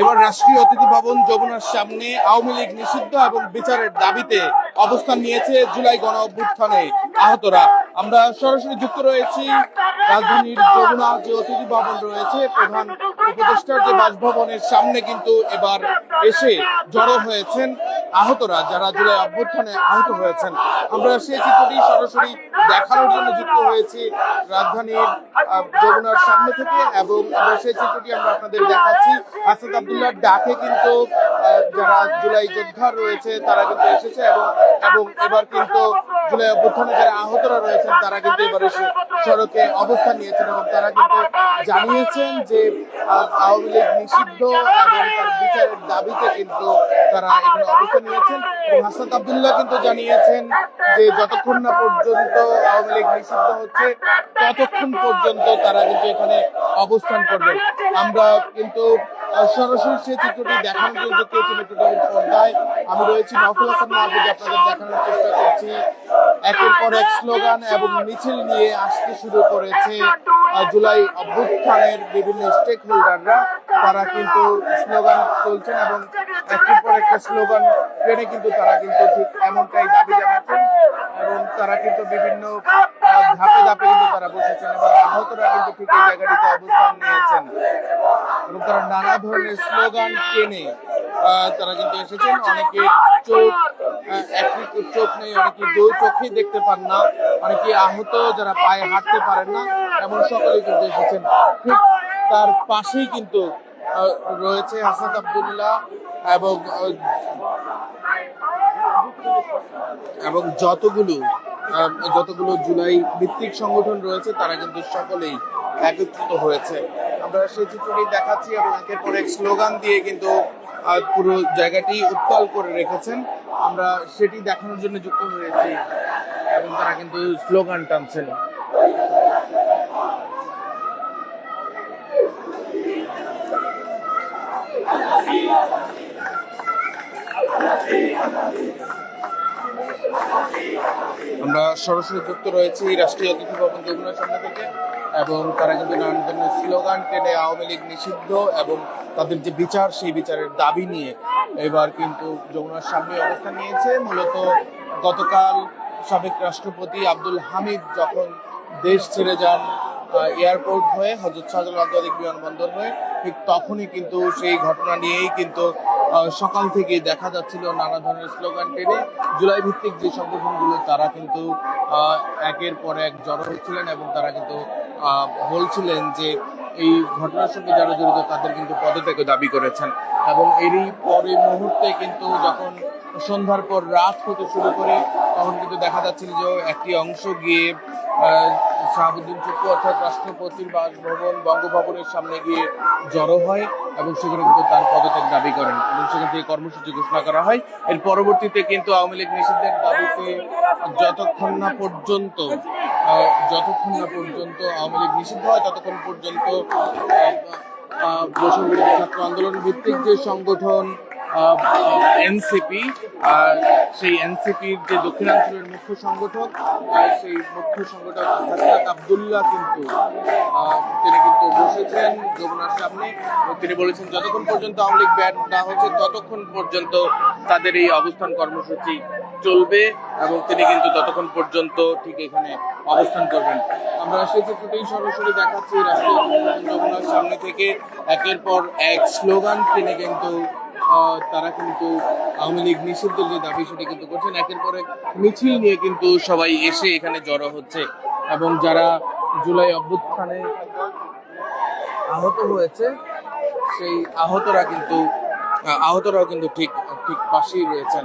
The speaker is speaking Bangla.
এবার রাষ্ট্রীয় অতিথি ভবন যমুনার সামনে আওয়ামী লীগ নিষিদ্ধ এবং বিচারের দাবিতে অবস্থান নিয়েছে জুলাই গণ অভ্যুত্থানে আহতরা। আমরা সরাসরি যুক্ত রয়েছি। রাজধানীর যমুনা যে অতিথি ভবন রয়েছে, প্রধান উপদেষ্টার যে বাসভবনের সামনে কিন্তু এবার এসে জড়ো হয়েছেন আহতরা যারা জুলাই অভ্যুত্থানে আহত হয়েছেন। আমরা সেই চিত্রটি সরাসরি দেখানোর জন্য যুক্ত হয়েছি রাজধানীর যমুনার সামনে থেকে এবং আমরা সেই চিত্রটি আমরা আপনাদের দেখাচ্ছি। আসাদ আবদুল্লাহ ডাকে কিন্তু যারা জুলাই যোদ্ধা রয়েছে, তারা কিন্তু এসেছে এবং এবং এবার কিন্তু জুলাই আহতরা রয়েছেন, তারা কিন্তু এবার সড়কে অবস্থান নিয়েছেন এবং তারা কিন্তু জানিয়েছেন যে আওয়ামী লীগ নিষিদ্ধ এবং বিচারের দাবিতে কিন্তু তারা এখানে অবস্থান নিয়েছেন। এবং হাসান আবদুল্লাহ কিন্তু জানিয়েছেন যে, যতক্ষণ না পর্যন্ত আওয়ামী লীগ নিষিদ্ধ হচ্ছে, ততক্ষণ পর্যন্ত তারা কিন্তু এখানে অবস্থান করবেন আমরা কিন্তু সরাসরি সেই চিত্রটি দেখানোর জন্য হয়েছি মেট্রো পর্দায় আমি রয়েছি নফল হাসান মাহবুব, আপনাদের দেখানোর চেষ্টা করছি। একের পর এক স্লোগান এবং মিছিল নিয়ে আসতে শুরু করেছে জুলাই অভ্যুত্থানের বিভিন্ন স্টেক হোল্ডাররা তারা কিন্তু স্লোগান তুলছেন এবং একের পর একটা স্লোগান ট্রেনে কিন্তু তারা কিন্তু ঠিক এমনটাই দাবি জানাচ্ছেন এবং তারা কিন্তু বিভিন্ন ধাপে ধাপে কিন্তু তারা বসেছেন এবং আহতরা কিন্তু ঠিক এই জায়গাটিতে অবস্থান নিয়েছেন। এবং তারা নানা ধরনের স্লোগান টেনে তারা কিন্তু এসেছেন। অনেকে চোখ একই চোখ নেই, অনেকে দুই চোখেই দেখতে পান না, অনেকে আহত, যারা পায়ে হাঁটতে পারেন না, এমন সকলেই কিন্তু এসেছেন। ঠিক তার পাশেই কিন্তু রয়েছে হাসান আবদুল্লাহ এবং এবং যতগুলো যতগুলো জুলাই ভিত্তিক সংগঠন রয়েছে, তারা কিন্তু সকলেই একত্রিত হয়েছে। আমরা সেই চিত্রটি দেখাচ্ছি এবং একের পর এক স্লোগান দিয়ে কিন্তু পুরো জায়গাটি উত্তাল করে রেখেছেন। আমরা সেটি দেখানোর জন্য যুক্ত হয়েছি এবং তারা কিন্তু স্লোগান টানছেন। আমরা সরাসরি যুক্ত রয়েছি রাষ্ট্রীয় অতিথি ভবন যমুনার সামনে থেকে, এবং তারা কিন্তু নানান ধরনের স্লোগান টেনে আওয়ামী লীগ নিষিদ্ধ এবং তাদের যে বিচার, সেই বিচারের দাবি নিয়ে এবার কিন্তু যমুনার সামনে অবস্থান নিয়েছে। মূলত গতকাল সাবেক রাষ্ট্রপতি আব্দুল হামিদ যখন দেশ ছেড়ে যান এয়ারপোর্ট হয়ে হজরত শাহজালাল আন্তর্জাতিক বিমানবন্দর হয়ে, ঠিক তখনই কিন্তু সেই ঘটনা নিয়েই কিন্তু সকাল থেকে দেখা যাচ্ছিল নানা ধরনের স্লোগান টেনে। জুলাই ভিত্তিক যে সংগঠনগুলো, তারা কিন্তু একের পর এক জড়ো হচ্ছিলেন এবং তারা কিন্তু বলছিলেন যে এই ঘটনার সঙ্গে যারা জড়িত, তাদের কিন্তু পদত্যাগ দাবি করেছেন। এবং এরই পরে মুহূর্তে কিন্তু যখন সন্ধ্যার পর রাত হতে শুরু করে, তখন কিন্তু দেখা যাচ্ছিল যে একটি অংশ গিয়ে শাহাবুদ্দিন চুপ্পু অর্থাৎ রাষ্ট্রপতির বাসভবন বঙ্গভবনের সামনে গিয়ে জড়ো হয় এবং সেখানে কিন্তু তার পদত্যাগ দাবি করেন এবং সেখান থেকে কর্মসূচি ঘোষণা করা হয়। এর পরবর্তীতে কিন্তু আওয়ামী লীগ নিষিদ্ধের দাবিতে যতক্ষণ না পর্যন্ত যতক্ষণ না পর্যন্ত আওয়ামী লীগ নিষিদ্ধ হয়, ততক্ষণ পর্যন্ত ছাত্র আন্দোলন ভিত্তিক যে সংগঠন এনসিপি সেই এনসিপির যে দক্ষিণাঞ্চলের মুখ্য সংগঠক সেই মুখ্য সংগঠক হাসনাত আবদুল্লাহ কিন্তু তিনি কিন্তু বসেছেন যমুনার সামনে তিনি বলেছেন, যতক্ষণ পর্যন্ত আওয়ামী লীগ ব্যান না হচ্ছে ততক্ষণ পর্যন্ত তাদের এই অবস্থান কর্মসূচি চলবে এবং তিনি কিন্তু ততক্ষণ পর্যন্ত ঠিক এখানে অবস্থান করবেন। আমরা সেই চিত্রটি সরাসরি দেখাচ্ছি রাষ্ট্রীয় সামনে থেকে। একের পর এক স্লোগান তিনি কিন্তু তারা কিন্তু আওয়ামী লীগ নিষিদ্ধের যে দাবি সেটি কিন্তু করছেন একের পর এক মিছিল নিয়ে কিন্তু সবাই এসে এখানে জড়ো হচ্ছে। এবং যারা জুলাই অভ্যুত্থানে আহত হয়েছে সেই আহতরা কিন্তু আহ, আহতরাও কিন্তু ঠিক ঠিক পাশেই রয়েছেন।